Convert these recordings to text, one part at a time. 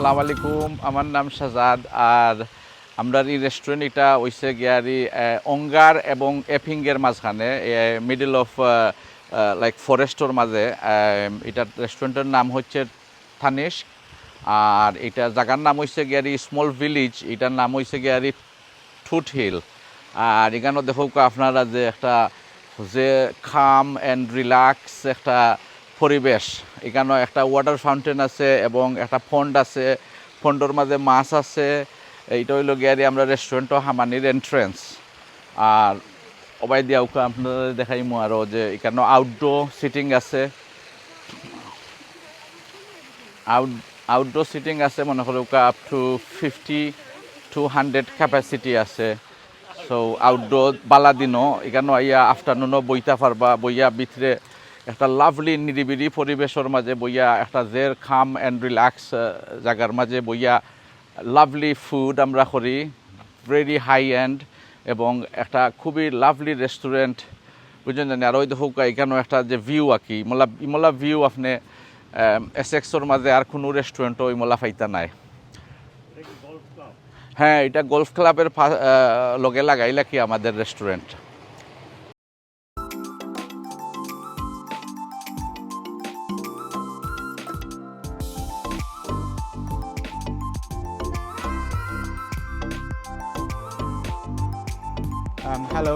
আসসালামু আলাইকুম। আমার নাম শাহজাদ আর আমরা এই রেস্টুরেন্ট এটা হইছে গিয়ারি অঙ্গার এবং এফিংয়ের মাঝখানে মিডল অফ লাইক ফরেস্টর মাঝে এটার রেস্টুরেন্টের নাম হচ্ছে থানিশ। আর এটা জায়গার নাম হইছে গিয়ারি স্মল ভিলেজ এটার নাম হইছে গিয়ারি ঠুট হিল আর এখানে দেখো আপনারা যে একটা যে খাম অ্যান্ড রিল্যাক্স একটা পরিবেশ। এখানে একটা ওয়াটার ফাউন্টেন আছে এবং একটা ফন্ড আছে। ফন্ডর মাঝে মাছ আছে। এইটা হইল গিয়ারি আমরা রেস্টুরেন্টও হামানির এন্ট্রেন্স আর অবাই দিয়া উকা আপনাদের দেখাইমু আরও যে এখানে আউটডোর সিটিং আছে। আউট আউটডোর সিটিং আছে মনে করো okay up to fifty to hundred capacity আছে। সো আউটডোর বালা দিনও এখানে আইয়া আফটারনুনও বইতা পারবা, বইয়া ভিতরে একটা লাভলি নিরিবিলি পরিবেশের মাঝে বইয়া একটা জের খাম অ্যান্ড রিল্যাক্স জায়গার মাঝে বইয়া লাভলি ফুড আমরা করি ভেরি হাই এন্ড এবং একটা খুবই লাভলি রেস্টুরেন্ট বুঝলেন জানি আর ওই দেখো এখানেও একটা যে ভিউ আঁকি ইমলা ইমলা ভিউ আপনি এসেক্সর মাঝে আর কোনো রেস্টুরেন্টও ইমলা ফাইতা নাই। হ্যাঁ এটা গলফ ক্লাবের লগে লাগাইলা কি আমাদের রেস্টুরেন্ট হ্যালো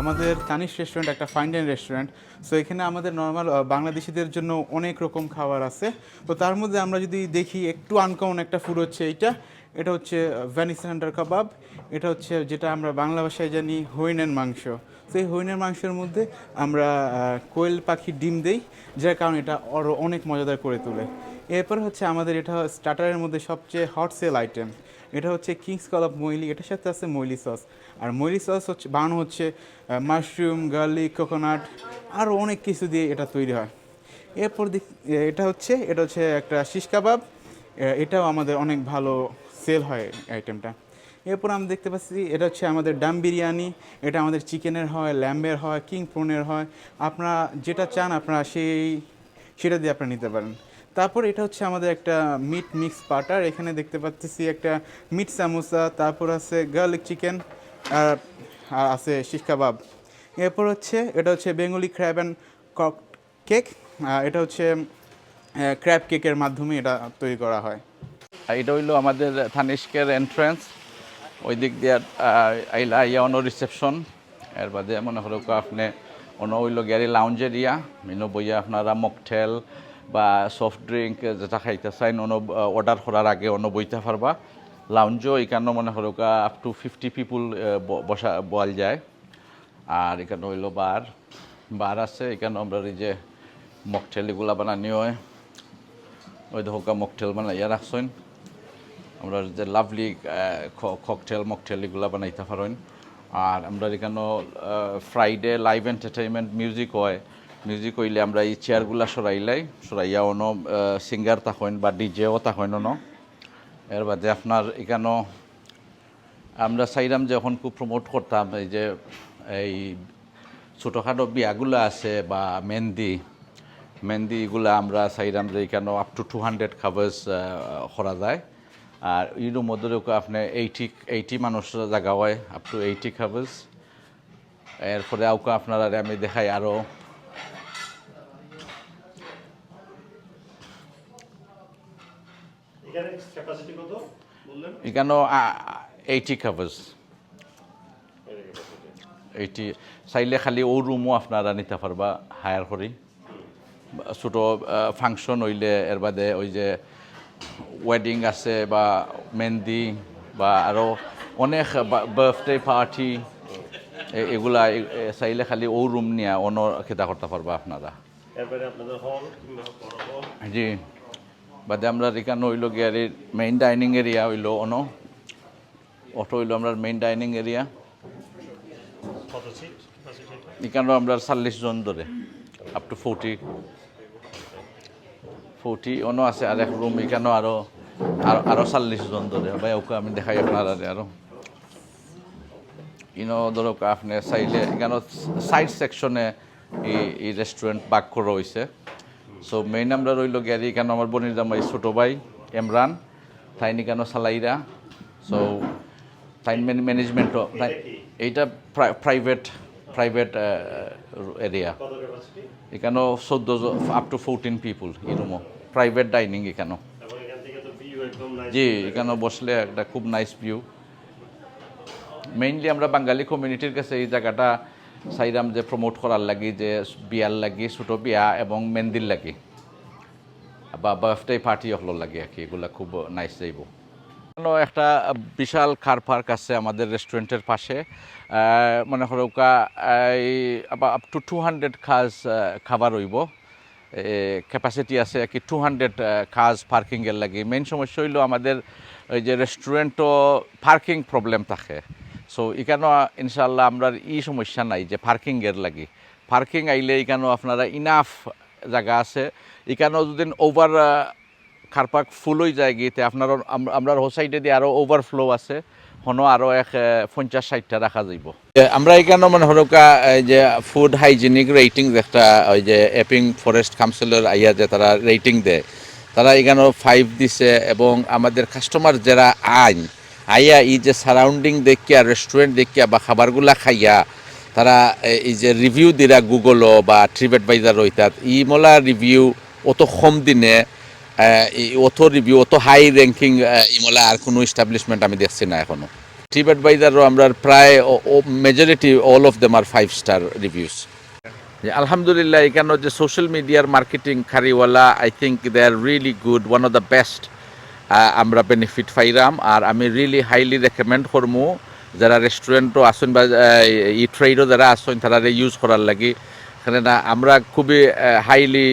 আমাদের তানিশ রেস্টুরেন্ট একটা ফাইন ডাইন রেস্টুরেন্ট সো এখানে আমাদের নর্মাল বাংলাদেশিদের জন্য অনেক রকম খাবার আছে। তো তার মধ্যে আমরা যদি দেখি, একটু আনকমন একটা ফুড হচ্ছে এইটা। এটা হচ্ছে ভ্যানিস হান্ডার কাবাব এটা হচ্ছে যেটা আমরা বাংলা ভাষায় জানি হরিণের মাংস। তো এই হরিণের মাংসের মধ্যে আমরা কোয়েল পাখির ডিম দেই, যার কারণে এটা আরও অনেক মজাদার করে তোলে। এরপর হচ্ছে আমাদের এটা স্টার্টারের মধ্যে সবচেয়ে হট সেল আইটেম এটা হচ্ছে কিংস কলাপ মইলি এটার সাথে আছে মইলি সস আর মইলি সস হচ্ছে, বানানো হচ্ছে মাশরুম গার্লিক কোকোনাট আরও অনেক কিছু দিয়ে এটা তৈরি হয়। এরপর দিক এটা হচ্ছে এটা হচ্ছে একটা শিশ কাবাব এটাও আমাদের অনেক ভালো সেল হয় আইটেমটা এরপর আমি দেখতে পাচ্ছি, এটা হচ্ছে আমাদের ডাম বিরিয়ানি এটা আমাদের চিকেনের হয় ল্যাম্বের হয় কিং প্রনের হয়। আপনারা যেটা চান, আপনারা সেই, সেটা দিয়ে আপনারা নিতে পারেন। তারপর এটা হচ্ছে আমাদের একটা মিট মিক্স পাটার এখানে দেখতে পাচ্ছি একটা মিট সামোসা তারপর আছে গার্লিক চিকেন আর আর আছে শিশ কাবাব এরপর হচ্ছে, এটা হচ্ছে বেঙ্গলি ক্র্যাব অ্যান্ড কক কেক এটা হচ্ছে ক্র্যাব কেকের মাধ্যমে এটা তৈরি করা হয়। আর এটা হইল আমাদের থানিষ্কের এন্ট্রেন্স ওই দিক দিয়ে আইলা ইয়া অন্য রিসেপশন এর বাদে মনে করো আপনি অন্য হইল গ্যারি লাউঞ্জ এরিয়া মিনো বইয়া আপনারা মকটেল বা সফট ড্রিঙ্ক যেটা খাইতে চাইন অন্য অর্ডার করার আগে অন্য বইতে পারবা লাউঞ্জও এখানে মনে করো আপ টু ফিফটি পিপুল বসা বল যায়। আর এখানে হইল বার। বার আছে এখানে আমরা এই যে মকটেল এগুলা বানানি হয়। ওই দেখো মকটেল বানাইয়া রাখছেন আমরা যে লাভলি ককটেল মকটেল এগুলা বানাইতে পারেন আর আমরা এখানে ফ্রাইডে লাইভ এন্টারটেইনমেন্ট মিউজিক হয়। মিউজিক হইলে আমরা এই চেয়ারগুলা সরাইলাই সরাইয়া অন সিঙ্গার তাকইন বা ডিজেও তাকইন অন। এর বাদে আপনার এখানেও আমরা চাইলাম যে এখন খুব প্রমোট করতাম, এই যে, এই ছোটোখাটো বিয়াগুলো আছে বা মেহেন্দি মেহেন্দি এগুলো আমরা চাইলাম যে এখানেও আপ টু টু হান্ড্রেড খাবার্স করা যায়। আর ইউর মধ্যে আপনি এইটি এইটি মানুষ জায়গা হয় আপ টু এইটি খাবার্স এরপরে আউকা আপনারা আমি দেখাই আরও এখানে এইটি খাবার্স এইটি চাইলে খালি ও রুমও আপনারা নিতে পারবা হায়ার করি। ছোটো ফাংশন হইলে এর বাদে ওই যে ওয়েডিং আছে বা মেহেন্দি বা আরও অনেক বার্থডে পার্টি এগুলা চাইলে খালি ও রুম নিয়ে অন্য খেতা করতে পারবা আপনারা। জি। বাদে আমরা এখানে হইল গিয়ারি মেইন ডাইনিং এরিয়া হইল অন। অটো হইল আমরা মেইন ডাইনিং এরিয়া এখানেও আমরা চল্লিশ জন ধরে আপ টু ফোরটি ফোরটি অনো আছে আর এক রুম এখানেও আরও আর আরও চল্লিশ জন ধরে। ভাই ওকে আমি দেখাই আপনার আরও ইনো ধরক আপনি চাইলে এখানে সাইড সেকশনে এই এই রেস্টুরেন্ট বাক করা হয়েছে সো মেইন আমরা রইল গ্যারি এখানে আমার বনির জামাই ছোটো ভাই এমরান তাই নিকানো সালাইরা? সো টাইম ম্যানেজমেন্টও এইটা প্রাইভেট প্রাইভেট এরিয়া এখানেও চোদ্দ আপ টু ফোরটিন পিপুল এরমও প্রাইভেট ডাইনিং এখানেও। জি এখানে বসলে একটা খুব নাইস ভিউ মেইনলি আমরা বাঙালি কমিউনিটির কাছে এই জায়গাটা চাইরাম যে প্রমোট করার লাগি, যে বিয়ার লাগি, ছোটো বিয়া এবং মেন্দির লাগি। বা বার্থডে পার্টি হলো লাগে আর কি, এগুলা খুব নাইস যাইব। একটা বিশাল কার পার্ক আছে আমাদের রেস্টুরেন্টের পাশে। মনে করো আপ টু টু হান্ড্রেড খাজ খাবার হইব। ক্যাপাসিটি আছে কি টু হান্ড্রেড কাজ পার্কিংয়ের লাগে। মেইন সমস্যা হইল আমাদের ওই যে রেস্টুরেন্টও পার্কিং প্রবলেম থাকে। সো এখানেও ইনশাল্লাহ আমরা ই সমস্যা নাই যে পার্কিংয়ের লাগি। পার্কিং আইলে এখানেও আপনারা ইনাফ জায়গা আছে। এখানেও যদি ওভার কার ফুল হয়ে যায় গিয়ে আপনার আমরা হো সাইডে দিয়ে আরও ওভারফ্লো আছে। হনো আরও এক পঞ্চাশ ষাটটা রাখা যাইব। আমরা এখানে মানে হরকা যে ফুড হাইজিনিক রেটিং একটা, ওই যে এপিং ফরেস্ট কাউন্সিলর আইয়া যে তারা রেটিং দেয়। তারা এখানেও ফাইভ দিছে এবং আমাদের কাস্টমার যারা আইন আইয়া এই যে সারাউন্ডিং দেখিয়া রেস্টুরেন্ট দেখিয়া বা খাবারগুলা খাইয়া, তারা এই যে রিভিউ দিরা গুগলও বা ট্রিপ অ্যাডভাইজার রইতাত ই মোলা রিভিউ অত কম দিনে অত রিভিউ অত হাই র্যাঙ্কিং ইমলা আর কোনো এস্টাবলিশমেন্ট আমি দেখছি না এখনও। ট্রিপ অ্যাডভাইজারও আমরা প্রায় majority all of them are five star reviews আলহামদুলিল্লাহ, এখানে যে সোশ্যাল মিডিয়ার marketing খারিওয়ালা I think they are really good one of the best আমরা বেনিফিট পাইরাম। আর আমি রিয়েলি হাইলি রেকমেন্ড করমু যারা রেস্টুরেন্টও আসুন বা ই ট্রেডও যারা আসুন তারা ইউজ করার লাগি। কেননা আমরা খুবই হাইলি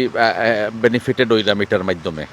বেনিফিটেড হইলাম এটার মাধ্যমে।